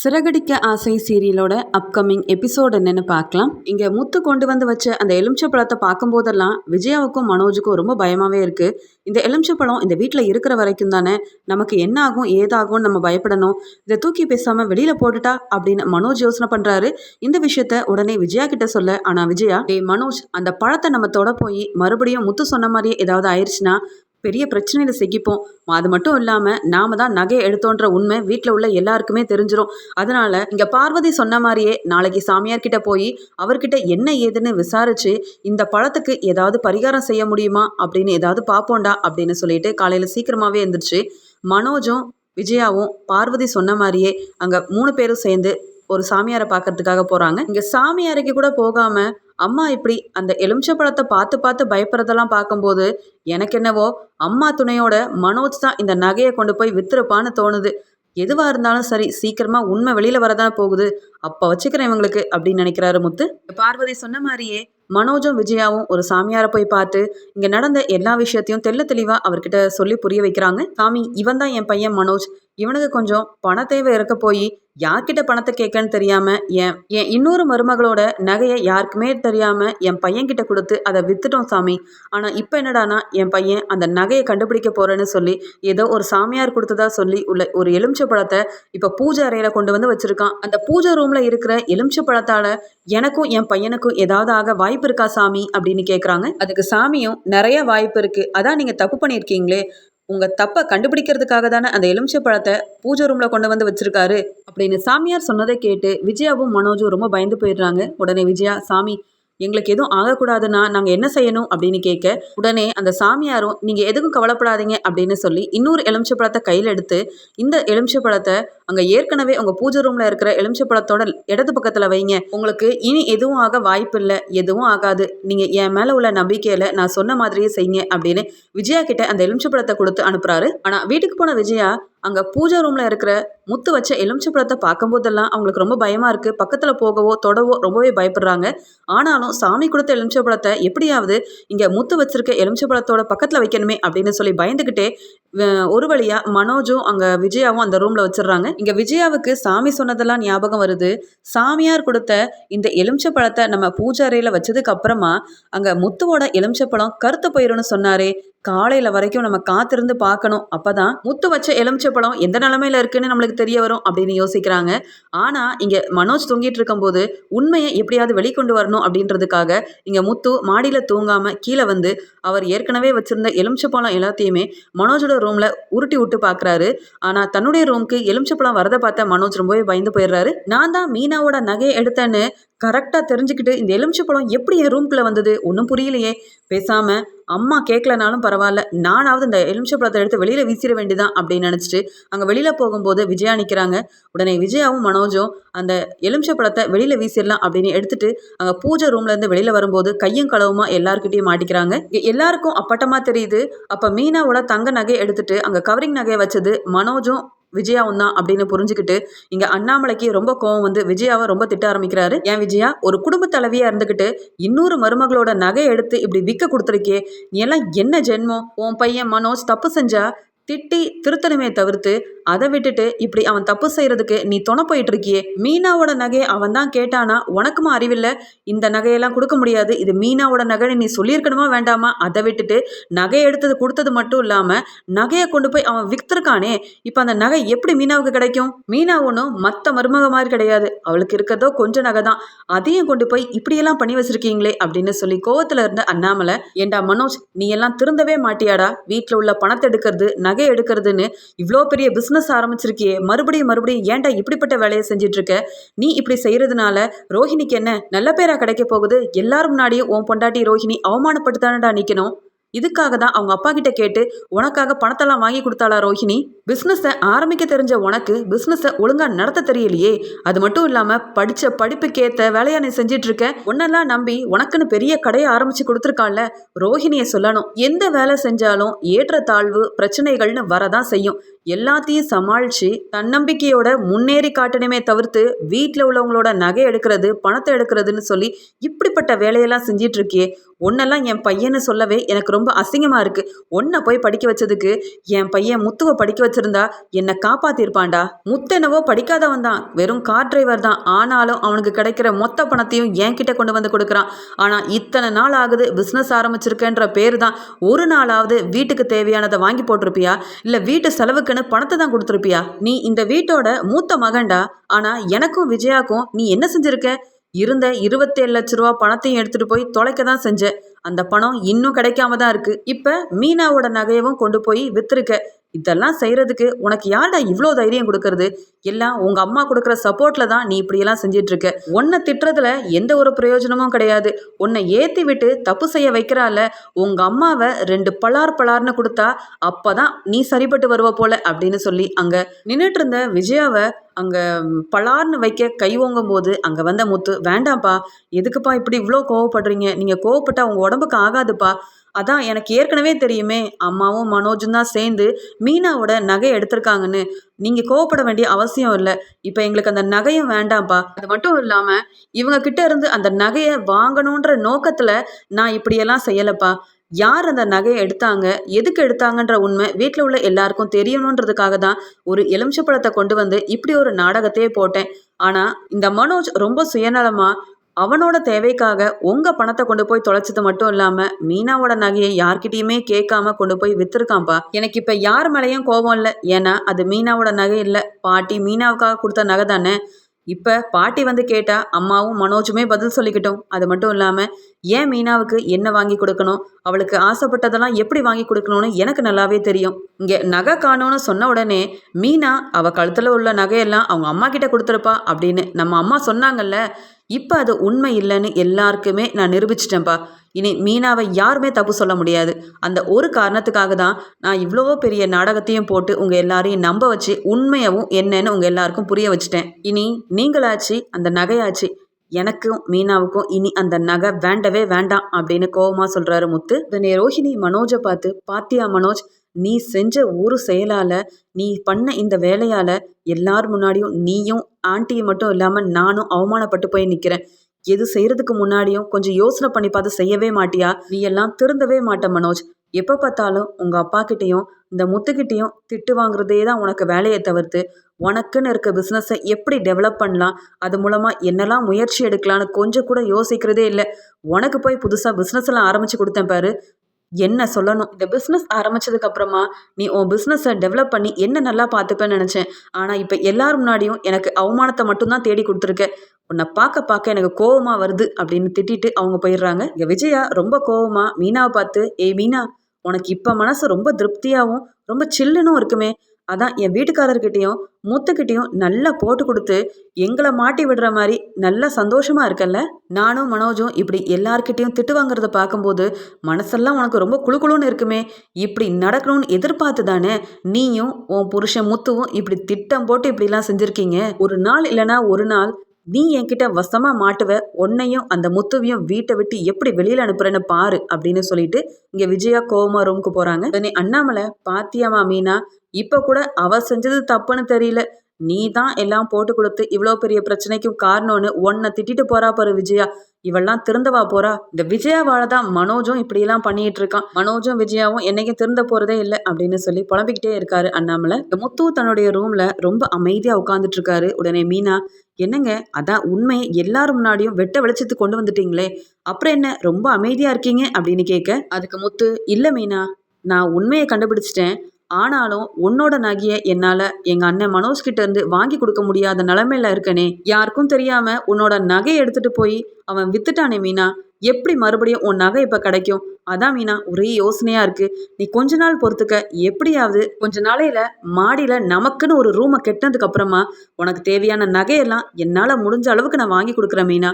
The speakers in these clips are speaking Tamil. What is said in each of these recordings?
சிறகடிக்க ஆசை சீரியலோட அப்கமிங் எபிசோட் என்னன்னு பார்க்கலாம். இங்கே முத்து கொண்டு வந்து வச்ச அந்த எலுமிச்சை பழத்தை பார்க்கும்போதெல்லாம் விஜயாவுக்கும் மனோஜுக்கும் ரொம்ப பயமாகவே இருக்குது இந்த எலுமிச்சை பழம் இந்த வீட்டில் இருக்கிற வரைக்கும் தானே நமக்கு என்ன ஆகும் ஏதாகும் நம்ம பயப்படணும். இதை தூக்கி பேசாமல் வெளியில் போட்டுட்டா அப்படின்னு மனோஜ் யோசனை பண்ணுறாரு இந்த விஷயத்த உடனே விஜயா கிட்ட சொல்ல ஆனால் விஜயா டே மனோஜ் அந்த பழத்தை நம்ம தொட போய் மறுபடியும் முத்து சொன்ன மாதிரியே ஏதாவது ஆயிடுச்சுன்னா பெரிய பிரச்சனையில் சிக்கிப்போம். அது மட்டும் இல்லாமல் நாம தான் நகையை எடுத்தோன்ற உண்மை வீட்டில் உள்ள எல்லாருக்குமே தெரிஞ்சிடும் அதனால இங்கே பார்வதி சொன்ன மாதிரியே நாளைக்கு சாமியார் கிட்ட போய் அவர்கிட்ட என்ன ஏதுன்னு விசாரிச்சு இந்த பழத்துக்கு ஏதாவது பரிகாரம் செய்ய முடியுமா அப்படின்னு ஏதாவது பார்ப்போண்டா அப்படின்னு சொல்லிட்டு காலையில் சீக்கிரமாகவே எழுந்திரிச்சு மனோஜும் விஜயாவும் பார்வதி சொன்ன மாதிரியே அங்கே மூணு பேரும் சேர்ந்து ஒரு சாமியாரை பார்க்கறதுக்காக போகிறாங்க இங்கே சாமியாருக்கு கூட போகாமல் அம்மா இப்படி அந்த எலுமிச்சை பழத்தை பார்த்து பார்த்து பயப்படுறதெல்லாம் பார்க்கும்போது எனக்கு என்னவோ அம்மா துணையோட மனோஜ் தான் இந்த நகையை கொண்டு போய் வித்துருப்பான்னு தோணுது. எதுவாக இருந்தாலும் சரி சீக்கிரமாக உண்மை வெளியில் வரதானே போகுது. அப்போ வச்சுக்கிறேன் இவங்களுக்கு அப்படின்னு நினைக்கிறாரு முத்து. பார்வதி சொன்ன மாதிரியே மனோஜும் விஜயாவும் ஒரு சாமியாரை போய் பார்த்து இங்கே நடந்த எல்லா விஷயத்தையும் தெல்ல தெளிவாக அவர்கிட்ட சொல்லி புரிய வைக்கிறாங்க. சாமி இவன் தான் என் பையன் மனோஜ். இவனுக்கு கொஞ்சம் பண தேவை இருக்க போய் யார்கிட்ட பணத்தை கேட்கன்னு தெரியாம என் என் இன்னொரு மருமகளோட நகையை யாருக்குமே தெரியாம என் பையன்கிட்ட கொடுத்து அதை வித்துட்டோம் சாமி. ஆனா இப்போ என்னடானா என் பையன் அந்த நகையை கண்டுபிடிக்க போறேன்னு சொல்லி ஏதோ ஒரு சாமியார் கொடுத்ததா சொல்லி உள்ள ஒரு எலுமிச்சை பழத்தை இப்போ பூஜை அறையில கொண்டு வந்து வச்சிருக்கான். அந்த பூஜை ரூம்ல இருக்கிற எலுமிச்சை பழத்தால எனக்கும் என் பையனுக்கும் ஏதாவது ஆக வாய்ப்பு இருக்கா சாமி அப்படின்னு கேட்குறாங்க அதுக்கு சாமியும் நிறைய வாய்ப்பு இருக்கு. அதான் நீங்க தப்பு பண்ணியிருக்கீங்களே. உங்கள் தப்பை கண்டுபிடிக்கிறதுக்காக தானே அந்த எலுமிச்சை பழத்தை பூஜை ரூமில் கொண்டு வந்து வச்சிருக்காரு அப்படின்னு சாமியார் சொன்னதை கேட்டு விஜயாவும் மனோஜும் ரொம்ப பயந்து போயிடுறாங்க. உடனே விஜயா சாமி எங்களுக்கு எதுவும் ஆகக்கூடாதுன்னா நாங்கள் என்ன செய்யணும்? அப்படின்னு கேட்க உடனே அந்த சாமியாரும் நீங்கள் எதுக்கும் கவலைப்படாதீங்க அப்படின்னு சொல்லி இன்னொரு எலுமிச்சை பழத்தை கையில் எடுத்து இந்த எலுமிச்சை பழத்தை அங்கே ஏற்கனவே உங்கள் பூஜை ரூமில் இருக்கிற எலுமிச்சப்பழத்தோட இடது பக்கத்தில் வைங்க. உங்களுக்கு இனி எதுவும் ஆக வாய்ப்பில்லை எதுவும் ஆகாது. நீங்கள் என் மேலே உள்ள நம்பிக்கையில் நான் சொன்ன மாதிரியே செய்யுங்க அப்படின்னு விஜயா கிட்ட அந்த எலுமிச்சப்பழத்தை கொடுத்து அனுப்புறாரு. ஆனால் வீட்டுக்கு போன விஜயா அங்கே பூஜை ரூமில் இருக்கிற முத்து வச்ச எலுமிச்சப்பழத்தை பார்க்கும்போதெல்லாம் அவங்களுக்கு ரொம்ப பயமாக இருக்குது பக்கத்தில் போகவோ தொடவோ ரொம்பவே பயப்படுறாங்க. ஆனாலும் சாமி கொடுத்த எலுமிச்சப்பழத்தை எப்படியாவது இங்கே முத்து வச்சிருக்க எலுமிச்சை பழத்தோட பக்கத்தில் வைக்கணுமே அப்படின்னு சொல்லி பயந்துக்கிட்டே ஒரு வழியாக மனோஜும் அங்கே விஜயாவும் அந்த ரூமில் வச்சிடுறாங்க. இங்கே விஜயாவுக்கு சாமி சொன்னதெல்லாம் ஞாபகம் வருது. சாமியார் கொடுத்த இந்த எலுமிச்சை பழத்தை நம்ம பூஜை அறையில் வச்சதுக்கு அப்புறமா அங்கே முத்துவோட எலுமிச்சை பழம் கருத்து போயிடும்னு சொன்னாரே. காலையில் வரைக்கும் நம்ம காத்திருந்து பார்க்கணும். அப்போ தான் முத்து வச்ச எலுமிச்சை பழம் எந்த நிலமையில இருக்குன்னு நம்மளுக்கு தெரிய வரும் அப்படின்னு யோசிக்கிறாங்க. ஆனால் இங்கே மனோஜ் தூங்கிட்டு இருக்கும்போது உண்மையை எப்படியாவது வெளிக்கொண்டு வரணும் அப்படின்றதுக்காக இங்கே முத்து மாடியில் தூங்காமல் கீழே வந்து அவர் ஏற்கனவே வச்சிருந்த எலுமிச்சை பழம் எல்லாத்தையுமே மனோஜோட ரூமில் உருட்டி விட்டு பார்க்குறாரு. ஆனால் தன்னுடைய ரூமுக்கு எலுமிச்சை பழம் வரதை பார்த்த மனோஜ் ரொம்பவே பயந்து போயிடுறாரு. நான் தான் மீனாவோட நகையை எடுத்தேன்னு கரெக்டாக தெரிஞ்சுக்கிட்டு இந்த எலுமிச்சை பழம் எப்படி என் ரூம்குள்ளே வந்தது? ஒன்றும் புரியலையே. பேசாமல் அம்மா கேட்கலனாலும் பரவாயில்ல. நானாவது இந்த எலுமிச்சை பழத்தை எடுத்து வெளியில் வீசிட வேண்டியதான் அப்படின்னு நினச்சிட்டு அங்கே வெளியில் போகும்போது விஜயா நிற்கிறாங்க உடனே விஜயாவும் மனோஜும் அந்த எலுமிச்சை பழத்தை வெளியில் வீசிடலாம் அப்படின்னு எடுத்துட்டு அங்கே பூஜை ரூம்லேருந்து வெளியில் வரும்போது கையும் களவுமா எல்லாருக்கிட்டையும் மாட்டிக்கிறாங்க. எல்லாருக்கும் அப்பட்டமாக தெரியுது. அப்போ மீனாவோட தங்க நகையை எடுத்துட்டு அங்கே கவரிங் நகையை வச்சது மனோஜும் விஜயாவும் தான் அப்படின்னு புரிஞ்சுக்கிட்டு இங்க அண்ணாமலைக்கு ரொம்ப கோவம் வந்து விஜயாவை ரொம்ப திட்ட ஆரம்பிக்கிறாரு. ஏன் விஜயா ஒரு குடும்ப தலைவியா இருந்துகிட்டு இன்னொரு மருமகளோட நகை எடுத்து இப்படி விற்க கொடுத்துருக்கே நீ எல்லாம் என்ன ஜென்மம்? உன் பையன் மனோஜ் தப்பு செஞ்சா? திட்டி திருத்தணுமே தவிர்த்து அதை விட்டுட்டு இப்படி அவன் தப்பு செய்யறதுக்கு நீ துணை போயிட்டு இருக்கியே மீனாவோட நகையை அவன் தான் கேட்டானா? உனக்குமா அறிவில்லை? இந்த நகையெல்லாம் கொடுக்க முடியாது. இது மீனாவோட நகைன்னு நீ சொல்லியிருக்கணுமா வேண்டாமா? அதை விட்டுட்டு நகை எடுத்தது கொடுத்தது மட்டும் இல்லாமல் நகையை கொண்டு போய் அவன் விற்றுருக்கானே இப்போ அந்த நகை எப்படி மீனாவுக்கு கிடைக்கும்? மீனா ஒன்றும் மற்ற மருமக மாதிரி கிடையாது. அவளுக்கு இருக்கிறதோ கொஞ்சம் நகை தான். அதையும் கொண்டு போய் இப்படியெல்லாம் பண்ணி வச்சிருக்கீங்களே அப்படின்னு சொல்லி கோவத்தில் இருந்த அண்ணாமலை ஏண்டா மனோஜ் நீ எல்லாம் திருந்தவே மாட்டியாடா? வீட்டில் உள்ள பணத்தை எடுக்கிறது நகை எடுக்கிறதுன்னு இவ்வளோ பெரிய பிஸ்னஸ் பிஸ்னஸ் ஆரம்பிச்சிருக்கியே. மறுபடியும் மறுபடியும் ஏன்டா இப்படிப்பட்ட வேலையை செஞ்சுட்டு இருக்க நீ இப்படி செய்யறதுனால ரோஹிணிக்கு என்ன? நல்ல பேரா கிடைக்க போகுது. எல்லாரும் முன்னாடியும் உன் பொண்டாட்டி ரோஹிணி அவமானப்பட்டு நிக்கணும். இதுக்காக தான் அவங்க அப்பா கிட்ட கேட்டு உனக்காக பணத்தெல்லாம் வாங்கி கொடுத்தாளா ரோஹிணி? பிஸ்னஸை ஆரம்பிக்க தெரிஞ்ச உனக்கு பிஸ்னஸை ஒழுங்காக நடத்த தெரியலையே. அது மட்டும் இல்லாமல் படித்த படிப்புக்கேற்ற வேலையா நீ செஞ்சிட்டு இருக்க உன்னெல்லாம் நம்பி உனக்குன்னு பெரிய கடையை ஆரம்பிச்சு கொடுத்துருக்கால ரோஹிணியை சொல்லணும். எந்த வேலை செஞ்சாலும் ஏற்ற தாழ்வு பிரச்சனைகள்னு வரதான் செய்யும். எல்லாத்தையும் சமாளித்து தன்னம்பிக்கையோட முன்னேறி காட்டணுமே தவிர்த்து வீட்டில் உள்ளவங்களோட நகை எடுக்கிறது பணத்தை எடுக்கிறதுன்னு சொல்லி இப்படிப்பட்ட வேலையெல்லாம் செஞ்சிட்டு இருக்கியே உன்னெல்லாம் என் பையன்னு சொல்லவே எனக்கு ரொம்ப அசிங்கமாக இருக்குது உன்னை போய் படிக்க வச்சதுக்கு என் பையன் முத்துவை படிக்க வச்சிருந்தா என்னை காப்பாற்றிருப்பான்டா முத்தெனவோ படிக்காதவன் தான். வெறும் கார் டிரைவர் தான். ஆனாலும் அவனுக்கு கிடைக்கிற மொத்த பணத்தையும் என்கிட்ட கொண்டு வந்து கொடுக்குறான். ஆனால் இத்தனை நாள் ஆகுது பிஸ்னஸ் ஆரம்பிச்சிருக்கேன்ற பேர் தான். ஒரு நாளாவது வீட்டுக்கு தேவையானதை வாங்கி போட்டிருப்பியா? இல்லை வீட்டு செலவுக்குன்னு பணத்தை தான் கொடுத்துருப்பியா? நீ இந்த வீட்டோட மூத்த மகன்டா? ஆனால் எனக்கும் விஜயாக்கும் நீ என்ன செஞ்சிருக்க? இருந்த இருபத்தேழு லட்ச ரூபா பணத்தையும் எடுத்துட்டு போய் தொலைக்க தான் செஞ்சேன். அந்த பணம் இன்னும் கிடைக்காம தான் இருக்கு. இப்ப மீனாவோட நகையவும் கொண்டு போய் வித்துருக்க இதெல்லாம் செய்யறதுக்கு உனக்கு யார்டா இவ்வளோ தைரியம் கொடுக்கறது? எல்லாம் உங்க அம்மா கொடுக்குற சப்போர்ட்ல தான் நீ இப்படியெல்லாம் செஞ்சிட்டு இருக்க உன்னை திட்டுறதுல எந்த ஒரு பிரயோஜனமும் கிடையாது. உன்னை ஏத்தி விட்டு தப்பு செய்ய வைக்கிறால உங்க அம்மாவை ரெண்டு பலார் பலார்னு கொடுத்தா அப்பதான் நீ சரிப்பட்டு வருவ போல அப்படின்னு சொல்லி அங்க நின்றுட்டு இருந்த விஜயாவை அங்கே பலார்னு வைக்க கை ஓங்கும் போது அங்கே வந்த முத்து வேண்டாம்ப்பா எதுக்குப்பா இப்படி இவ்வளோ கோவப்படுறீங்க? நீங்கள் கோவப்பட்டா உங்கள் உடம்புக்கு ஆகாதுப்பா. அதான் எனக்கு ஏற்கனவே தெரியுமே அம்மாவும் மனோஜும் தான் சேர்ந்து மீனாவோட நகை எடுத்திருக்காங்கன்னு. நீங்கள் கோவப்பட வேண்டிய அவசியம் இல்லை. இப்போ எங்களுக்கு அந்த நகையும் வேண்டாம்ப்பா. அது மட்டும் இல்லாமல் இவங்க கிட்ட இருந்து அந்த நகையை வாங்கணுன்ற நோக்கத்தில் நான் இப்படியெல்லாம் செய்யலைப்பா. யார் அந்த நகையை எடுத்தாங்க எதுக்கு எடுத்தாங்கன்ற உண்மை வீட்டில் உள்ள எல்லாருக்கும் தெரியணுன்றதுக்காக தான் ஒரு எலுமிச்சப்பழத்தை கொண்டு வந்து இப்படி ஒரு நாடகத்தையே போட்டேன். ஆனால் இந்த மனோஜ் ரொம்ப சுயநலமாக அவனோட தேவைக்காக உங்கள் பணத்தை கொண்டு போய் தொலைச்சது மட்டும் இல்லாமல் மீனாவோட நகையை யார்கிட்டயுமே கேட்காம கொண்டு போய் வித்துருக்கான்ப்பா எனக்கு இப்போ யார் மேலேயும் கோபம் இல்லை. ஏன்னா அது மீனாவோட நகை இல்லை. பாட்டி மீனாவுக்காக கொடுத்த நகை தானே. இப்போ பாட்டி வந்து கேட்டால் அம்மாவும் மனோஜுமே பதில் சொல்லிக்கிட்டோம். அது மட்டும் இல்லாமல் ஏன் மீனாவுக்கு என்ன வாங்கி கொடுக்கணும்? அவளுக்கு ஆசைப்பட்டதெல்லாம் எப்படி வாங்கி கொடுக்கணும்னு எனக்கு நல்லாவே தெரியும். இங்கே நகை காணோன்னு சொன்ன உடனே மீனா அவள் கழுத்தில் உள்ள நகையெல்லாம் அவங்க அம்மா கிட்ட கொடுத்துருப்பா அப்படின்னு நம்ம அம்மா சொன்னாங்கல்ல இப்போ அது உண்மை இல்லைன்னு எல்லாருக்குமே நான் நிரூபிச்சிட்டேன்ப்பா இனி மீனாவை யாருமே தப்பு சொல்ல முடியாது. அந்த ஒரு காரணத்துக்காக தான் நான் இவ்வளவோ பெரிய நாடகத்தையும் போட்டு உங்கள் எல்லாரையும் நம்ப வச்சு உண்மையவும் என்னன்னு உங்கள் எல்லாருக்கும் புரிய வச்சுட்டேன். இனி நீங்களாச்சு அந்த நகையாச்சு எனக்கும் மீனாவுக்கும் இனி அந்த நகை வேண்டவே வேண்டாம் அப்படின்னு கோபமா சொல்றாரு முத்து. உடனே ரோஹிணி மனோஜை பார்த்து பாத்தியா மனோஜ் நீ செஞ்ச ஒரு செயலால நீ பண்ண இந்த வேலையால எல்லார் முன்னாடியும் நீயும் ஆண்டியும் மட்டும் இல்லாம நானும் அவமானப்பட்டு போய் நிக்கிறேன். எது செய்யறதுக்கு முன்னாடியும் கொஞ்சம் யோசனை பண்ணி பார்த்து செய்யவே மாட்டியா? நீ எல்லாம் திருந்தவே மாட்ட மனோஜ். எப்போ பார்த்தாலும் உங்கள் அப்பா கிட்டேயும் இந்த முத்துக்கிட்டேயும் திட்டு வாங்குறதே தான் உனக்கு வேலையை தவிர்த்து. உனக்குன்னு இருக்க பிஸ்னஸை எப்படி டெவலப் பண்ணலாம்? அது மூலமாக என்னெல்லாம் முயற்சி எடுக்கலான்னு கொஞ்சம் கூட யோசிக்கிறதே இல்லை. உனக்கு போய் புதுசாக பிஸ்னஸ் எல்லாம் ஆரம்பித்து கொடுத்தேன் பாரு. என்ன சொல்லணும்? இந்த பிஸ்னஸ் ஆரம்பிச்சதுக்கு அப்புறமா நீ உன் பிஸ்னஸை டெவலப் பண்ணி என்ன நல்லா பார்த்துப்பேன்னு நினச்சேன். ஆனால் இப்போ எல்லாரும் முன்னாடியும் எனக்கு அவமானத்தை மட்டும்தான் தேடி கொடுத்துருக்க. உன்னை பார்க்க பார்க்க எனக்கு கோவமாக வருது அப்படின்னு திட்டிட்டு அவங்க போயிடுறாங்க. இங்கே விஜயா ரொம்ப கோவமாக மீனாவை பார்த்து ஏய் மீனா உனக்கு இப்போ மனசு ரொம்ப திருப்தியாகவும் ரொம்ப சில்லுன்னு இருக்குமே. அதான் என் வீட்டுக்காரர்கிட்டையும் மூத்துக்கிட்டையும் நல்லா போட்டு கொடுத்து எங்களை மாட்டி விடுற மாதிரி நல்ல சந்தோஷமா இருக்கல்ல? நானும் மனோஜும் இப்படி எல்லார்கிட்டையும் திட்டு வாங்குறத பார்க்கும்போது மனசெல்லாம் உனக்கு ரொம்ப குழுக்குழுன்னு இருக்குமே. இப்படி நடக்கணும்னு எதிர்பார்த்து தானே நீயும் உன் புருஷன் முத்துவும் இப்படி திட்டம் போட்டு இப்படிலாம் செஞ்சுருக்கீங்க. ஒரு நாள் இல்லைனா ஒரு நாள் நீ என்கிட்ட வசமா மாட்டுவ உன்னையும் அந்த முத்துவையும் வீட்டை விட்டு எப்படி வெளியில அனுப்புறேன்னு பாரு அப்படின்னு சொல்லிட்டு இங்க விஜயா கோவமா ரூமுக்கு போறாங்க. உடனே அண்ணாமலை பாத்தியாமா மீனா இப்ப கூட அவ செஞ்சது தப்புன்னு தெரியல. நீ தான் எல்லாம் போட்டு கொடுத்து இவ்வளோ பெரிய பிரச்சனைக்கும் காரணம்னு உன்னை திட்டிட்டு போறா பாரு விஜயா. இவெல்லாம் திருந்தவா போறா. இந்த விஜயாவால தான் மனோஜும் இப்படியெல்லாம் பண்ணிட்டு இருக்கான். மனோஜும் விஜயாவும் என்னைக்கும் திருந்த போறதே இல்லை அப்படின்னு சொல்லி புலம்பிக்கிட்டே இருக்காரு அண்ணாமலை. இந்த முத்து தன்னுடைய ரூம்ல ரொம்ப அமைதியா உட்காந்துட்டு இருக்காரு. உடனே மீனா என்னங்க? அதான் உண்மையை எல்லாரும் முன்னாடியும் வெட்ட வெளிச்சத்துக்கு கொண்டு வந்துட்டீங்களே. அப்புறம் என்ன? ரொம்ப அமைதியா இருக்கீங்க அப்படின்னு கேட்க அதுக்கு முத்து இல்ல மீனா நான் உண்மையை கண்டுபிடிச்சிட்டேன். ஆனாலும் உன்னோட நகையை என்னால் எங்கள் அண்ணன் மனோஜ் கிட்ட இருந்து வாங்கி கொடுக்க முடியாத நிலமையில இருக்கனே. யாருக்கும் தெரியாம உன்னோட நகையை எடுத்துட்டு போய் அவன் வித்துட்டானே மீனா. எப்படி மறுபடியும் உன் நகை இப்போ கிடைக்கும்? அதான் மீனா ஒரே யோசனையா இருக்கு. நீ கொஞ்ச நாள் பொறுத்துக்க எப்படியாவது கொஞ்ச நாளையில மாடியில நமக்குன்னு ஒரு ரூமை கெட்டினதுக்கு அப்புறமா உனக்கு தேவையான நகையெல்லாம் என்னால் முடிஞ்ச அளவுக்கு நான் வாங்கி கொடுக்குறேன் மீனா.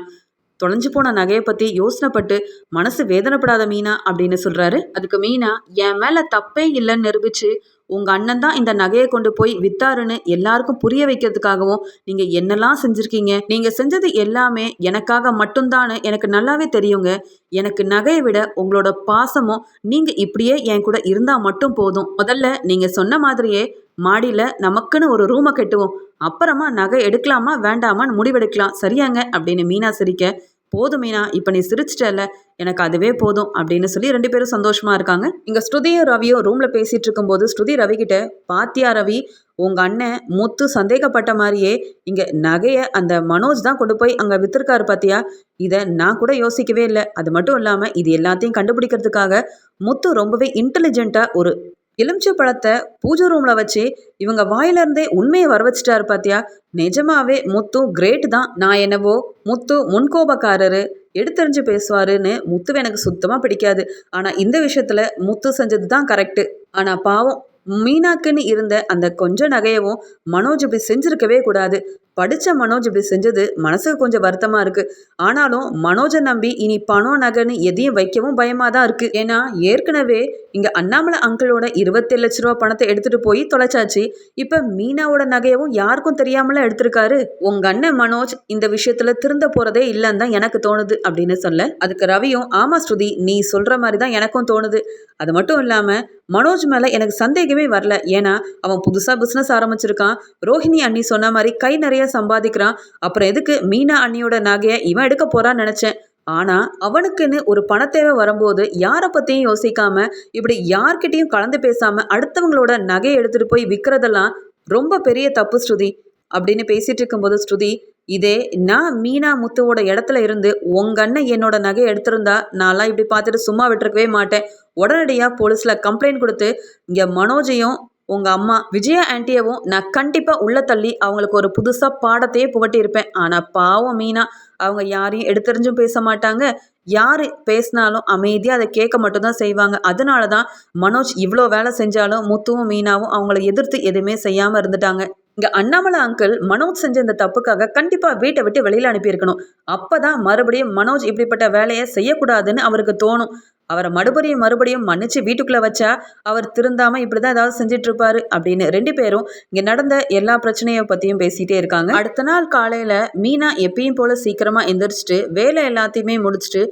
தொலைஞ்சு போன நகையை பத்தி யோசனைப்பட்டு மனசு வேதனைப்படாத மீனா அப்படின்னு சொல்றாரு. அதுக்கு மீனா என் மேல தப்பே இல்லைன்னு நிரூபிச்சு உங்க அண்ணன் தான் இந்த நகையை கொண்டு போய் வித்தாருன்னு எல்லாருக்கும் புரிய வைக்கிறதுக்காகவும் நீங்க என்னெல்லாம் செஞ்சிருக்கீங்க? நீங்க செஞ்சது எல்லாமே எனக்காக மட்டும்தான்னு எனக்கு நல்லாவே தெரியுங்க. எனக்கு நகையை விட உங்களோட பாசமும் நீங்க இப்படியே என் கூட இருந்தா மட்டும் போதும். முதல்ல நீங்க சொன்ன மாதிரியே மாடியில நமக்குன்னு ஒரு ரூமை கட்டுவோம். அப்புறமா நகை எடுக்கலாமா வேண்டாமான்னு முடிவெடுக்கலாம். சரியாங்க அப்படின்னு மீனா சிரிக்க. போதும் மீனா இப்போ நீ சிரிச்சிட்டல எனக்கு அதுவே போதும் அப்படின்னு சொல்லி ரெண்டு பேரும் சந்தோஷமா இருக்காங்க. இங்க ஸ்ருதியும் ரவியும் ரூம்ல பேசிட்டு இருக்கும்போது ஸ்ருதி ரவி கிட்ட பாத்தியா ரவி உங்க அண்ணன் முத்து சந்தேகப்பட்ட மாதிரியே இங்க நகைய அந்த மனோஜ் தான் கொண்டு போய் அங்க வித்திருக்காரு பாத்தியா? இதை நான் கூட யோசிக்கவே இல்லை. அது மட்டும் இல்லாம இது எல்லாத்தையும் கண்டுபிடிக்கிறதுக்காக முத்து ரொம்பவே இன்டெலிஜென்ட்டா ஒரு எலுமிச்சை பழத்தை பூஜை ரூம்ல வச்சு இவங்க வாயிலிருந்தே உண்மையை வர வச்சுட்டாரு பாத்தியா? நிஜமாவே முத்து கிரேட் தான். நான் என்னவோ முத்து முன்கோபக்காரரு எடுத்தறிஞ்சு பேசுவாருன்னு முத்துவை எனக்கு சுத்தமாக பிடிக்காது. ஆனால் இந்த விஷயத்தில் முத்து செஞ்சது தான் கரெக்டு ஆனால் பாவம் மீனாக்குன்னு இருந்த அந்த கொஞ்ச நகையவும் மனோஜ் இப்படி செஞ்சிருக்கவே கூடாது. படித்த மனோஜ் இப்படி செஞ்சது மனசுக்கு கொஞ்சம் வருத்தமாக இருக்குது ஆனாலும் மனோஜை நம்பி இனி பணம் நகைன்னு எதையும் வைக்கவும் பயமாக தான் இருக்குது ஏன்னா ஏற்கனவே இங்கே அண்ணாமலை அங்கிளோட இருபத்தேழு லட்ச ரூபா பணத்தை எடுத்துகிட்டு போய் தொலைச்சாச்சு. இப்போ மீனாவோட நகையவும் யாருக்கும் தெரியாமல எடுத்திருக்காரு. உங்கள் அண்ணன் மனோஜ் இந்த விஷயத்தில் திருந்த போகிறதே இல்லைன்னு தான் எனக்கு தோணுது அப்படின்னு சொல்ல அதுக்கு ரவியும் ஆமா ஸ்ருதி நீ சொல்கிற மாதிரி தான் எனக்கும் தோணுது. அது மட்டும் இல்லாமல் மனோஜ் மேலே எனக்கு சந்தேகமே வரல. ஏன்னா அவன் புதுசாக பிஸ்னஸ் ஆரம்பிச்சிருக்கான். ரோஹிணி அண்ணி சொன்ன மாதிரி கை நிறைய சம்பாதிக்கிறான். அப்புறம் எதுக்கு மீனா அண்ணியோட நகையை இவன் எடுக்க போறான்னு நினச்சேன். ஆனால் அவனுக்குன்னு ஒரு பணத்தேவை வரும்போது யாரை பற்றியும் யோசிக்காம இப்படி யார்கிட்டையும் கலந்து பேசாமல் அடுத்தவங்களோட நகையை எடுத்துகிட்டு போய் விற்கிறதெல்லாம் ரொம்ப பெரிய தப்பு ஸ்ருதி. அப்படின்னு பேசிட்டு இருக்கும்போது ஸ்ருதி இதே நான் மீனா முத்துவோட இடத்துல இருந்து உங்க அண்ணன் என்னோட நகை எடுத்திருந்தா நான்லாம் இப்படி பார்த்துட்டு சும்மா விட்டுருக்கவே மாட்டேன். உடனடியாக போலீஸில் கம்ப்ளைண்ட் கொடுத்து இங்கே மனோஜையும் உங்கள் அம்மா விஜயா ஆண்டியவும் நான் கண்டிப்பாக உள்ள தள்ளி அவங்களுக்கு ஒரு புதுசாக பாடத்தையே புகட்டியிருப்பேன். ஆனால் பாவம் மீனா அவங்க யாரையும் எடுத்தறிஞ்சும் பேச மாட்டாங்க. யார் பேசினாலும் அமைதியாக அதை கேட்க மட்டும்தான் செய்வாங்க. அதனால தான் மனோஜ் இவ்வளோ வேலை செஞ்சாலும் முத்துவும் மீனாவும் அவங்கள எதிர்த்து எதுவுமே செய்யாமல் இருந்துட்டாங்க. இங்கே அண்ணாமலை அங்கிள் மனோஜ் செஞ்ச இந்த தப்புக்காக கண்டிப்பாக வீட்டை விட்டு வெளியில் அனுப்பியிருக்கணும். அப்போ தான் மறுபடியும் மனோஜ் இப்படிப்பட்ட வேலையை செய்யக்கூடாதுன்னு அவருக்கு தோணும். அவரை மறுபடியும் மறுபடியும் மன்னிச்சு வீட்டுக்குள்ளே வச்சா அவர் திருந்தாமல் இப்படி தான் ஏதாவது செஞ்சுட்டு இருப்பாரு அப்படின்னு ரெண்டு பேரும் இங்கே நடந்த எல்லா பிரச்சனையை பற்றியும் பேசிகிட்டே இருக்காங்க. அடுத்த நாள் காலையில் மீனா எப்பயும் போல் சீக்கிரமாக எந்திரிச்சிட்டு வேலை எல்லாத்தையுமே முடிச்சுட்டு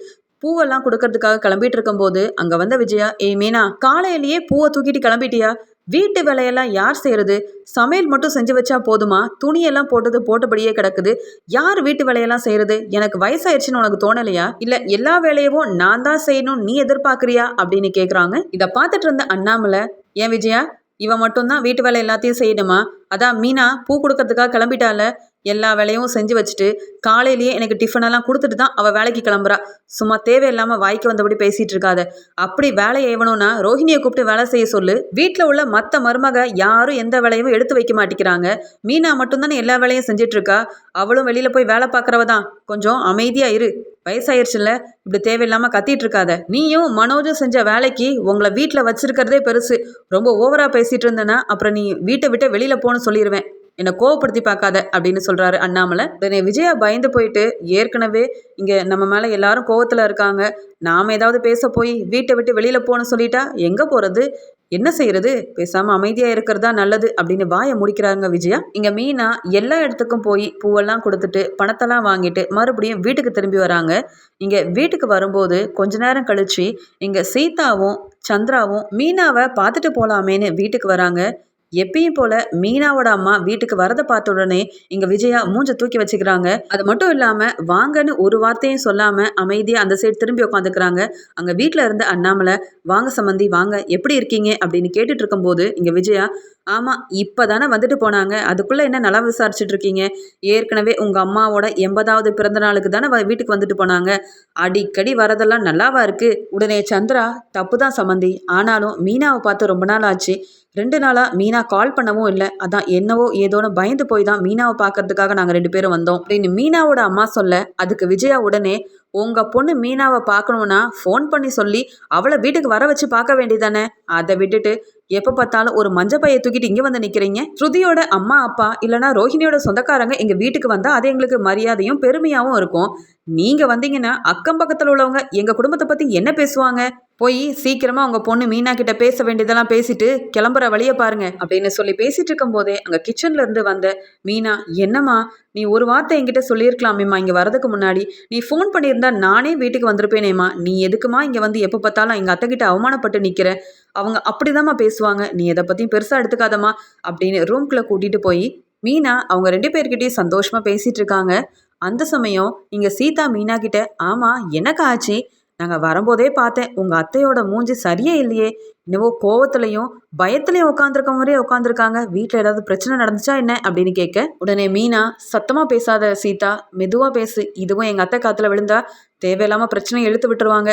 பூவெல்லாம் கொடுக்கறதுக்காக கிளம்பிட்டு இருக்கும்போது அங்கே வந்த விஜயா ஏய் மீனா காலையிலேயே பூவை தூக்கிட்டு கிளம்பிட்டியா? வீட்டு வேலையெல்லாம் யார் செய்கிறது சமையல் மட்டும் செஞ்சு வச்சா போதுமா? துணியெல்லாம் போட்டது போட்டபடியே கிடக்குது. யார் வீட்டு வேலையெல்லாம் செய்கிறது எனக்கு வயசாயிருச்சுன்னு உனக்கு தோணலையா? இல்லை எல்லா வேலையவும் நான் தான் செய்யணும் நீ எதிர்பார்க்குறியா? அப்படின்னு கேட்குறாங்க இதை பார்த்துட்டு இருந்த அண்ணாமலை ஏன் விஜயா? இவன் மட்டும்தான் வீட்டு வேலை எல்லாத்தையும் செய்யணுமா? அதான் மீனா பூ கொடுக்கறதுக்காக கிளம்பிட்டால. எல்லா வேலையும் செஞ்சு வச்சுட்டு காலையிலேயே எனக்கு டிஃபனெல்லாம் கொடுத்துட்டு தான் அவள் வேலைக்கு கிளம்புறா. சும்மா தேவையில்லாமல் வாய்க்கு வந்தபடி பேசிகிட்டு இருக்காத. அப்படி வேலை ஏவணும்னா ரோஹிணியை கூப்பிட்டு வேலை செய்ய சொல்லு. வீட்டில் உள்ள மற்ற மருமக யாரும் எந்த வேலையும் எடுத்து வைக்க மாட்டேங்கிறாங்க. மீனா மட்டும்தானே எல்லா வேலையும் செஞ்சிட்டு இருக்கா? அவளும் வெளியில் போய் வேலை பார்க்குறவ தான். கொஞ்சம் அமைதியாக இரு. வயசாயிருச்சுல்ல. இப்படி தேவையில்லாமல் கத்திட்டு இருக்காத. நீயும் மனோஜும் செஞ்ச வேலைக்கு உங்களை வீட்டில் வச்சிருக்கிறதே பெருசு. ரொம்ப ஓவராக பேசிகிட்டு இருந்தேன்னா அப்புறம் நீ வீட்டை விட்டு வெளியில் போகணும்னு சொல்லிடுவேன் என்னை கோவப்படுத்தி பார்க்காத அப்படின்னு சொல்கிறாரு அண்ணாமலை. உடனே விஜயா பயந்து போயிட்டு ஏற்கனவே இங்கே நம்ம மேலே எல்லாரும் கோவத்தில் இருக்காங்க. நாம் ஏதாவது பேச போய் வீட்டை விட்டு வெளியில் போகணும்னு சொல்லிட்டா எங்கே போகிறது என்ன செய்யறது? பேசாமல் அமைதியாக இருக்கிறதா நல்லது அப்படின்னு வாயை முடிக்கிறாங்க விஜயா. இங்கே மீனா எல்லா இடத்துக்கும் போய் பூவெல்லாம் கொடுத்துட்டு பணத்தெல்லாம் வாங்கிட்டு மறுபடியும் வீட்டுக்கு திரும்பி வராங்க. இங்கே வீட்டுக்கு வரும்போது கொஞ்ச நேரம் கழிச்சு இங்கே சீதாவும் சந்திராவும் மீனாவை பார்த்துட்டு போகலாமேன்னு வீட்டுக்கு வராங்க. எப்பயும் போல மீனாவோட அம்மா வீட்டுக்கு வரதை பார்த்த உடனே இங்க விஜயா மூஞ்ச தூக்கி வச்சுக்கிறாங்க. அது மட்டும் இல்லாம வாங்கன்னு ஒரு வார்த்தையும் சொல்லாம அமைதியா அந்த சைடு திரும்பி உட்காந்துக்கிறாங்க அங்க வீட்டுல இருந்து அண்ணாமலை வாங்க சம்பந்தி வாங்க. எப்படி இருக்கீங்க? அப்படின்னு கேட்டுட்டு இருக்கும்போது இங்க விஜயா ஆமா இப்பதானே வந்துட்டு போனாங்க. அதுக்குள்ள என்ன நல்லா விசாரிச்சுட்டு இருக்கீங்க? ஏற்கனவே உங்க அம்மாவோட எண்பதாவது பிறந்த நாளுக்கு தானே வீட்டுக்கு வந்துட்டு போனாங்க. அடிக்கடி வரதெல்லாம் நல்லாவா இருக்கு? உடனே சந்திரா தப்பு தான் சம்மந்தி ஆனாலும் மீனாவை பார்த்து ரொம்ப நாள் ஆச்சு. ரெண்டு நாளாக மீனா கால் பண்ணவும் இல்லை. அதான் என்னவோ ஏதோன்னு பயந்து போய் தான் மீனாவை பார்க்கறதுக்காக நாங்கள் ரெண்டு பேரும் வந்தோம். அப்படின்னு மீனாவோட அம்மா சொல்ல அதுக்கு விஜயா உடனே உங்கள் பொண்ணு மீனாவை பார்க்கணுன்னா ஃபோன் பண்ணி சொல்லி அவளை வீட்டுக்கு வர வச்சு பார்க்க வேண்டியதானே அதை விட்டுட்டு எப்போ பார்த்தாலும் ஒரு மஞ்ச பையை தூக்கிட்டு இங்கே வந்து நிற்கிறீங்க ஸ்ருதியோட அம்மா அப்பா இல்லைனா ரோஹிணியோட சொந்தக்காரங்க எங்கள் வீட்டுக்கு வந்தால் அது எங்களுக்கு மரியாதையும் பெருமையாகவும் இருக்கும். நீங்கள் வந்தீங்கன்னா அக்கம் பக்கத்தில் உள்ளவங்க எங்கள் குடும்பத்தை பற்றி என்ன பேசுவாங்க? போய் சீக்கிரமாக அவங்க பொண்ணு மீனா கிட்ட பேச வேண்டியதெல்லாம் பேசிட்டு கிளம்புற வழியை பாருங்க அப்படின்னு சொல்லி பேசிட்டு இருக்கும் போதே அங்கே கிச்சன்ல இருந்து வந்த மீனா என்னம்மா நீ ஒரு வார்த்தை என்கிட்ட சொல்லியிருக்கலாமேம்மா இங்கே வரதுக்கு முன்னாடி. நீ ஃபோன் பண்ணியிருந்தா நானே வீட்டுக்கு வந்திருப்பேனேம்மா. நீ எதுக்குமா இங்கே வந்து எப்போ பார்த்தாலும் எங்கள் அத்தைக்கிட்ட அவமானப்பட்டு நிற்கிற அவங்க அப்படிதாம்மா பேசுவாங்க. நீ எதை பற்றியும் பெருசாக எடுத்துக்காதம்மா அப்படின்னு ரூம்குள்ளே கூட்டிகிட்டு போய் மீனா அவங்க ரெண்டு பேர்கிட்டயும் சந்தோஷமாக பேசிகிட்டு இருக்காங்க. அந்த சமயம் இங்க சீதா மீனா கிட்ட ஆமா எனக்கு ஆச்சு? நாங்கள் வரும்போதே பார்த்தேன் உங்கள் அத்தையோட மூஞ்சி சரியே இல்லையே. என்னவோ கோவத்துலையும் பயத்துலையும் உட்காந்துருக்க மாதிரியே உட்காந்துருக்காங்க வீட்டில் ஏதாவது பிரச்சனை நடந்துச்சா என்ன? அப்படின்னு கேட்க உடனே மீனா சத்தமாக பேசாத சீதா மெதுவாக பேசு. இதுவும் எங்கள் அத்தை காத்துல விழுந்தா தேவையில்லாமல் பிரச்சனையை இழுத்து விட்டுருவாங்க.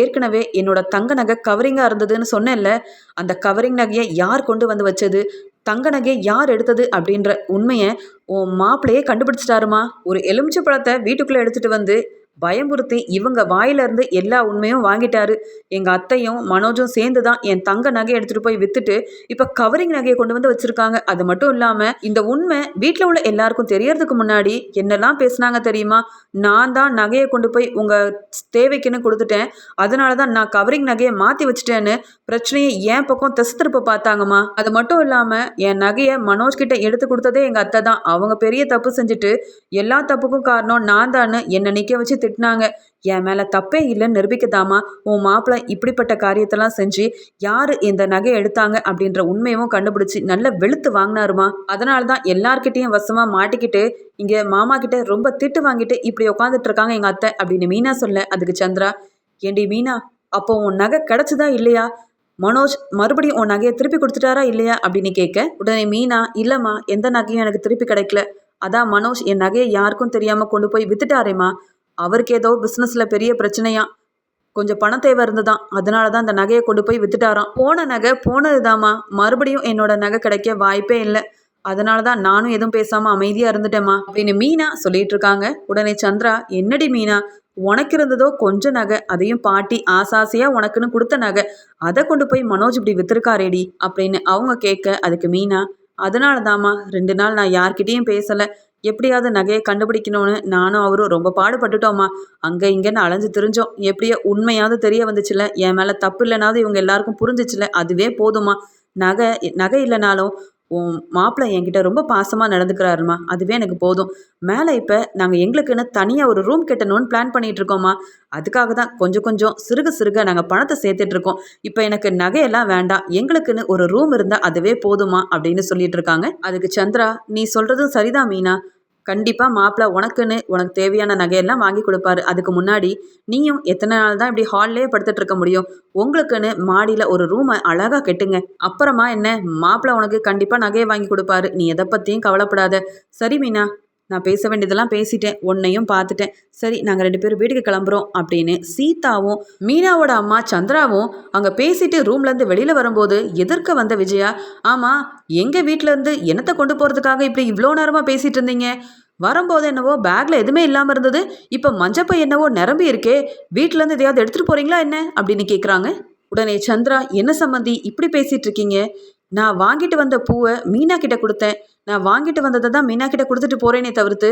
ஏற்கனவே என்னோட தங்க நகை கவரிங்காக இருந்ததுன்னு சொன்னேன்ல அந்த கவரிங் நகையை யார் கொண்டு வந்து வச்சது? தங்க நகையை யார் எடுத்தது? அப்படின்ற உண்மையை உன் மாப்பிள்ளையே கண்டுபிடிச்சிட்டாருமா? ஒரு எலுமிச்சை பழத்தை வீட்டுக்குள்ளே எடுத்துகிட்டு வந்து பயமுறுத்தி இவங்க வாயிலிருந்து எல்லா உண்மையும் வாங்கிட்டாரு. எங்கள் அத்தையும் மனோஜும் சேர்ந்து தான் என் தங்க நகையை எடுத்துகிட்டு போய் விற்றுட்டு இப்போ கவரிங் நகையை கொண்டு வந்து வச்சுருக்காங்க. அது மட்டும் இல்லாமல் இந்த உண்மை வீட்டில் உள்ள எல்லாருக்கும் தெரியறதுக்கு முன்னாடி என்னெல்லாம் பேசுனாங்க தெரியுமா? நான் தான் நகையை கொண்டு போய் உங்கள் தேவைக்குன்னு கொடுத்துட்டேன். அதனால தான் நான் கவரிங் நகையை மாற்றி வச்சுட்டேன்னு பிரச்சனையை என் பக்கம் திசை திருப்ப பார்த்தாங்கம்மா. அது மட்டும் இல்லாமல் என் நகையை மனோஜ் கிட்ட எடுத்து கொடுத்ததே எங்கள் அத்தை தான் அவங்க பெரிய தப்பு செஞ்சுட்டு எல்லா தப்புக்கும் காரணம் நான் தான் என்னை நிற்க வச்சு திட்டினாங்க. என் மேலே தப்பே இல்லைன்னு நிரூபிக்கதாமா உன் மாப்பிள்ளை இப்படிப்பட்ட காரியத்தெல்லாம் செஞ்சு யார் இந்த நகை எடுத்தாங்க? அப்படின்ற உண்மையும் கண்டுபிடிச்சி நல்ல வெளுத்து வாங்கினாருமா அதனால தான் எல்லார்கிட்டேயும் வசமாக மாட்டிக்கிட்டு இங்கே மாமா கிட்ட ரொம்ப திட்டு வாங்கிட்டு இப்படி உட்காந்துட்டு இருக்காங்க எங்கள் அத்தை அப்படின்னு மீனா சொல்ல. அதுக்கு சந்திரா ஏண்டி மீனா அப்போ உன் நகை கிடைச்சதா இல்லையா? மனோஜ் மறுபடியும் உன் நகையை திருப்பி கொடுத்துட்டாரா இல்லையா? அப்படின்னு கேட்க உடனே மீனா இல்லைம்மா எந்த நகையும் எனக்கு திருப்பி கிடைக்கல. அதான் மனோஜ் என் நகையை யாருக்கும் தெரியாமல் கொண்டு போய் வித்துட்டாரேம்மா. அவருக்கு ஏதோ பிஸ்னஸில் பெரிய பிரச்சனையா? கொஞ்சம் பணம் தேவை இருந்ததான் அதனால தான் அந்த நகையை கொண்டு போய் வித்துட்டாராம். போன நகை போனதுதாம்மா. மறுபடியும் என்னோட நகை கிடைக்க வாய்ப்பே இல்லை. அதனால தான் நானும் எதுவும் பேசாமல் அமைதியாக இருந்துட்டேம்மா. அப்படின்னு மீனா சொல்லிட்டு இருக்காங்க. உடனே சந்திரா என்னடி மீனா? உனக்கு இருந்ததோ கொஞ்சம் நகை அதையும் பாட்டி ஆசாசியாக உனக்குன்னு கொடுத்த நகை. அதை கொண்டு போய் மனோஜ் இப்படி வித்திருக்காரேடி? அப்படின்னு அவங்க கேட்க அதுக்கு மீனா அதனால தாம்மா ரெண்டு நாள் நான் யார்கிட்டேயும் பேசலை. எப்படியாவது நகையை கண்டுபிடிக்கணும்னு நானும் அவரும் ரொம்ப பாடுபட்டுட்டோம்மா. அங்கே இங்கேன்னு அலைஞ்சு திரிஞ்சோம். எப்படியோ உண்மையாவது தெரிய வந்துச்சுல. என் மேலே தப்பு இல்லைனாவது இவங்க எல்லாருக்கும் புரிஞ்சிச்சுல. அதுவே போதுமா நகை நகை இல்லைனாலும் உன் மாப்பிள்ளை என்கிட்ட ரொம்ப பாசமாக நடந்துக்கிறாருமா? அதுவே எனக்கு போதும். மேலே இப்போ நாங்கள் எங்களுக்குன்னு தனியாக ஒரு ரூம் கட்டணும்னு பிளான் பண்ணிகிட்டு அதுக்காக தான் கொஞ்சம் கொஞ்சம் சிறுக சிறுக நாங்கள் பணத்தை சேர்த்துட்ருக்கோம் இப்போ எனக்கு நகையெல்லாம் வேண்டாம். எங்களுக்குன்னு ஒரு ரூம் இருந்தால் அதுவே போதுமா? அப்படின்னு சொல்லிட்டு இருக்காங்க அதுக்கு சந்திரா நீ சொல்கிறதும் சரிதான் மீனா. கண்டிப்பாக மாப்பிள்ளை உனக்குன்னு உனக்கு தேவையான நகையெல்லாம் வாங்கி கொடுப்பாரு. அதுக்கு முன்னாடி நீயும் எத்தனை நாள் தான் இப்படி ஹால்லே படுத்துட்டு இருக்க முடியும்? உங்களுக்குன்னு மாடியில் ஒரு ரூமை அழகாக கெட்டுங்க. அப்புறமா என்ன? மாப்பிள்ளை உனக்கு கண்டிப்பாக நகையை வாங்கி கொடுப்பாரு. நீ எதை பற்றியும் கவலைப்படாத. சரி மீனா. நான் பேச வேண்டியதெல்லாம் பேசிட்டேன் உன்னையும் பார்த்துட்டேன். சரி நாங்கள் ரெண்டு பேரும் வீட்டுக்கு கிளம்புறோம் அப்படின்னு சீதாவும் மீனாவோட அம்மா சந்திராவும் அங்கே பேசிட்டு ரூம்லேருந்து வெளியில் வரும்போது எதிர்க்க வந்த விஜயா ஆமாம் எங்கள் வீட்டிலேருந்து என்னத்தை கொண்டு போகிறதுக்காக இப்படி இவ்வளோ நேரமாக பேசிகிட்டு இருந்தீங்க? வரும்போது என்னவோ பேக்கில் எதுவுமே இல்லாமல் இருந்தது. இப்போ மஞ்சப்பை என்னவோ நிரம்பி இருக்கே. வீட்டிலேருந்து எதையாவது எடுத்துகிட்டு போகிறீங்களா என்ன? அப்படின்னு கேட்குறாங்க உடனே சந்திரா என்ன சம்மந்தி இப்படி பேசிகிட்டு இருக்கீங்க? நான் வாங்கிட்டு வந்த பூவை மீனா கிட்ட கொடுத்தேன். நான் வாங்கிட்டு வந்ததை தான் மீனா கிட்ட கொடுத்துட்டு போறேனே தவிர்த்து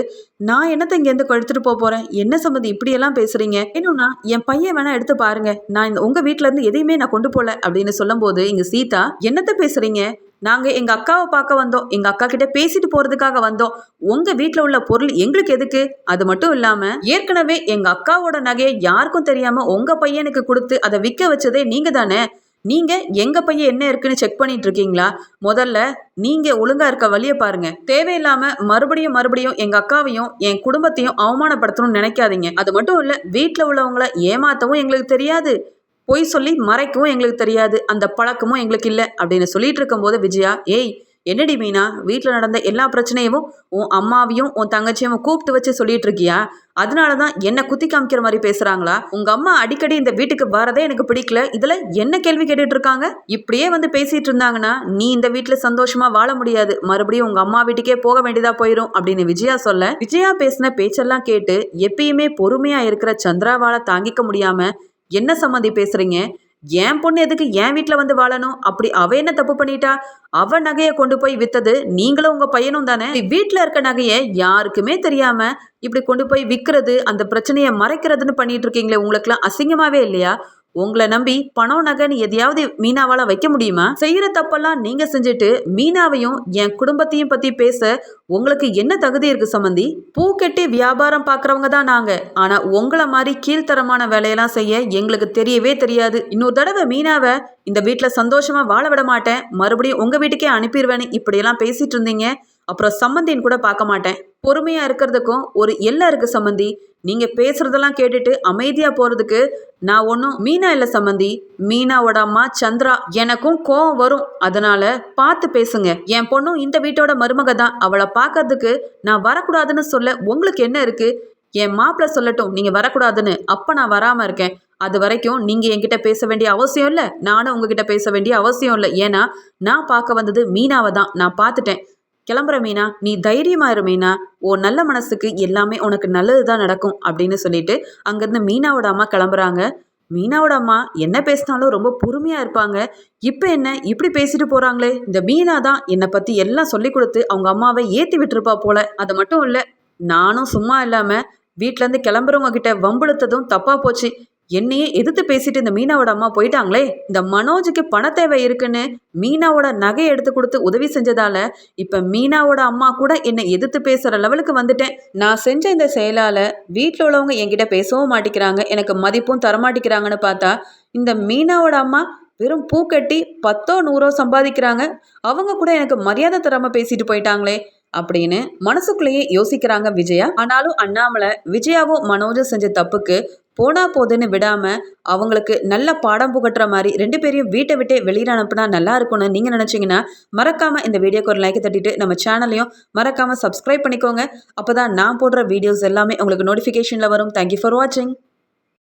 நான் என்னத்தை இங்கேருந்து எடுத்துட்டு போக போறேன்? என்ன சம்மதி இப்படியெல்லாம் பேசுறீங்க? என்னன்னா என் பையன் வேணா எடுத்து பாருங்க. நான் இந்த உங்க வீட்டுல இருந்து எதையுமே நான் கொண்டு போல அப்படின்னு சொல்லும்போது இங்க சீதா என்னத்த பேசுறீங்க? நாங்க எங்க அக்காவை பார்க்க வந்தோம். எங்க அக்கா கிட்ட பேசிட்டு போறதுக்காக வந்தோம். உங்க வீட்டில் உள்ள பொருள் எங்களுக்கு எதுக்கு? அது மட்டும் இல்லாம ஏற்கனவே எங்க அக்காவோட நகையை யாருக்கும் தெரியாம உங்க பையனுக்கு கொடுத்து அதை விற்க வச்சதே நீங்க தானே நீங்க எங்க பையன் என்ன இருக்குன்னு செக் பண்ணிட்டு இருக்கீங்களா? முதல்ல நீங்க ஒழுங்கா இருக்க வழிய பாருங்க. தேவையில்லாம மறுபடியும் மறுபடியும் எங்க அக்காவையும் என் குடும்பத்தையும் அவமானப்படுத்தணும்னு நினைக்காதீங்க. அது மட்டும் இல்ல வீட்டுல உள்ளவங்கள ஏமாத்தவும் எங்களுக்கு தெரியாது. பொய் சொல்லி மறைக்கவும் எங்களுக்கு தெரியாது. அந்த பழக்கமும் எங்களுக்கு இல்லை அப்படின்னு சொல்லிட்டு இருக்கும்போது விஜயா ஏய் என்னடி மீனா? வீட்டில் நடந்த எல்லா பிரச்சனையும் உன் அம்மாவையும் உன் தங்கச்சியும் கூப்பிட்டு வச்சு சொல்லிட்டு இருக்கியா அதனால தான் என்னை குத்தி காமிக்கிற மாதிரி பேசுகிறாங்களா உங்கள் அம்மா அடிக்கடி இந்த வீட்டுக்கு வரதே எனக்கு பிடிக்கல. இதில் என்ன கேள்வி கேட்டுட்டு இருக்காங்க இப்படியே வந்து பேசிட்டு இருந்தாங்கன்னா நீ இந்த வீட்டில் சந்தோஷமாக வாழ முடியாது. மறுபடியும் உங்கள் அம்மா வீட்டுக்கே போக வேண்டியதாக போயிடும் அப்படின்னு விஜயா சொல்ல விஜயா பேசின பேச்செல்லாம் கேட்டு எப்பயுமே பொறுமையாக இருக்கிற சந்திராவால தாங்கிக்க முடியாமல் என்ன சம்மந்தி பேசுகிறீங்க என் பொண்ணு எதுக்கு என் வீட்டில் வந்து வாழணும்? அப்படி அவ என்ன தப்பு பண்ணிட்டா? அவ நகையை கொண்டு போய் வித்தது நீங்களும் உங்க பையனும் தானே? வீட்டில் இருக்க நகையை யாருக்குமே தெரியாம இப்படி கொண்டு போய் விற்கிறது அந்த பிரச்சனையை மறைக்கிறதுன்னு பண்ணிட்டு இருக்கீங்களே உங்களுக்குலாம் அசிங்கமாவே இல்லையா? உங்களை நம்பி பணம் நகைன்னு எதையாவது மீனாவால வைக்க முடியுமா? செய்யற தப்பெல்லாம் நீங்க செஞ்சுட்டு மீனாவையும் என் குடும்பத்தையும் பத்தி பேச உங்களுக்கு என்ன தகுதி இருக்கு சம்பந்தி பூ கட்டி வியாபாரம் பாக்குறவங்க தான் நாங்க. ஆனா உங்களை மாதிரி கீழ்த்தரமான வேலையெல்லாம் செய்ய எங்களுக்கு தெரியவே தெரியாது. இன்னொரு தடவை மீனாவை இந்த வீட்டுல சந்தோஷமா வாழ விட மாட்டேன். மறுபடியும் உங்க வீட்டுக்கே அனுப்பிடுவேன்னு இப்படியெல்லாம் பேசிட்டு இருந்தீங்க. அப்புறம் சம்மந்தின்னு கூட பார்க்க மாட்டேன். பொறுமையா இருக்கிறதுக்கும் ஒரு எல்லை இருக்கு சம்மந்தி நீங்க பேசுறதெல்லாம் கேட்டுட்டு அமைதியா போறதுக்கு நான் ஒன்றும் மீனா இல்லை சம்மந்தி மீனாவோட அம்மா சந்திரா எனக்கும் கோவம் வரும். அதனால பார்த்து பேசுங்க. என் பொண்ணும் இந்த வீட்டோட மருமக தான். அவளை பார்க்கறதுக்கு நான் வரக்கூடாதுன்னு சொல்ல உங்களுக்கு என்ன இருக்கு? என் மாப்பிள்ளை சொல்லட்டும் நீங்க வரக்கூடாதுன்னு. அப்ப நான் வராம இருக்கேன். அது வரைக்கும் நீங்க என்கிட்ட பேச வேண்டிய அவசியம் இல்லை. நானும் உங்ககிட்ட பேச வேண்டிய அவசியம் இல்லை. ஏன்னா நான் பார்க்க வந்தது மீனாவை தான். நான் பார்த்துட்டேன். கிளம்புற மீனா நீ தைரியமாயிரு மீனா. ஓ நல்ல மனசுக்கு எல்லாமே உனக்கு நல்லது தான் நடக்கும் அப்படின்னு சொல்லிட்டு அங்கேருந்து மீனாவோட அம்மா கிளம்புறாங்க. மீனாவோட அம்மா என்ன பேசினாலும் ரொம்ப பொறுமையாக இருப்பாங்க. இப்போ என்ன? இப்படி பேசிட்டு போகிறாங்களே இந்த மீனா தான் என்னை பற்றி எல்லாம் சொல்லி கொடுத்து அவங்க அம்மாவை ஏற்றி விட்டுருப்பா போல. அது மட்டும் இல்லை நானும் சும்மா இல்லாமல் வீட்டிலேருந்து கிளம்புறவங்க கிட்ட வம்புழுத்ததும் தப்பாக போச்சு. என்னையே எதிர்த்து பேசிட்டு இந்த மீனாவோட அம்மா போயிட்டாங்களே? இந்த மனோஜுக்கு பண தேவை இருக்குன்னு மீனாவோட நகை எடுத்து கொடுத்து உதவி செஞ்சதால இப்ப மீனாவோட அம்மா கூட என்னை எதிர்த்து பேசுற லெவலுக்கு வந்துட்டேன். நான் செஞ்ச இந்த செயலால வீட்டில் உள்ளவங்க என்கிட்ட பேசவும் மாட்டேங்கிறாங்க எனக்கு மதிப்பும் தரமாட்டேங்கிறாங்கன்னு பார்த்தா இந்த மீனாவோட அம்மா வெறும் பூ கட்டி பத்தோ நூறோ சம்பாதிக்கிறாங்க. அவங்க கூட எனக்கு மரியாதை தராம பேசிட்டு போயிட்டாங்களே அப்படின்னு மனசுக்குள்ளேயே யோசிக்கிறாங்க விஜயா. ஆனாலும் அண்ணாமலை விஜயாவும் மனோஜும் செஞ்ச தப்புக்கு போனா போதுன்னு விடாம அவங்களுக்கு நல்ல பாடம் புகட்டுற மாதிரி ரெண்டு பேரையும் வீட்டை விட்டே வெளியில அனுப்புனா நல்லா இருக்கும்னு நீங்க நினைச்சீங்கன்னா மறக்காம இந்த வீடியோக்கு ஒரு லைக் தட்டிட்டு நம்ம சேனலையும் மறக்காம சப்ஸ்கிரைப் பண்ணிக்கோங்க. அப்பதான் நான் போடுற வீடியோஸ் எல்லாமே உங்களுக்கு நோட்டிஃபிகேஷனில் வரும். தேங்க்யூ ஃபார் வாட்சிங்